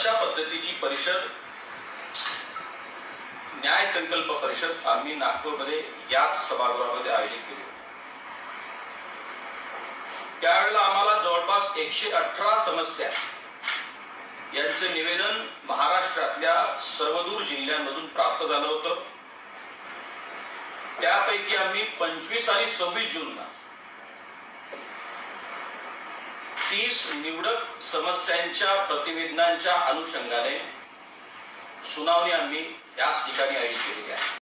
अशा पद्धतीची परिषद न्याय संकल्प परिषद आम्ही नागपूरमध्ये याच सभागृहामध्ये आयोजित केली. त्यावेळेला आम्हाला जवळपास एकशे अठरा समस्या यांचं निवेदन महाराष्ट्रातल्या सर्वदूर जिल्ह्यांमधून प्राप्त झालं होतं. त्यापैकी आम्ही पंचवीस आणि सव्वीस जूनला तीस निवडक समस्यांच्या प्रतिवेदनांच्या अनुषंगाने सुनावणी आम्ही याच ठिकाणी आयोजित केलेली आहे.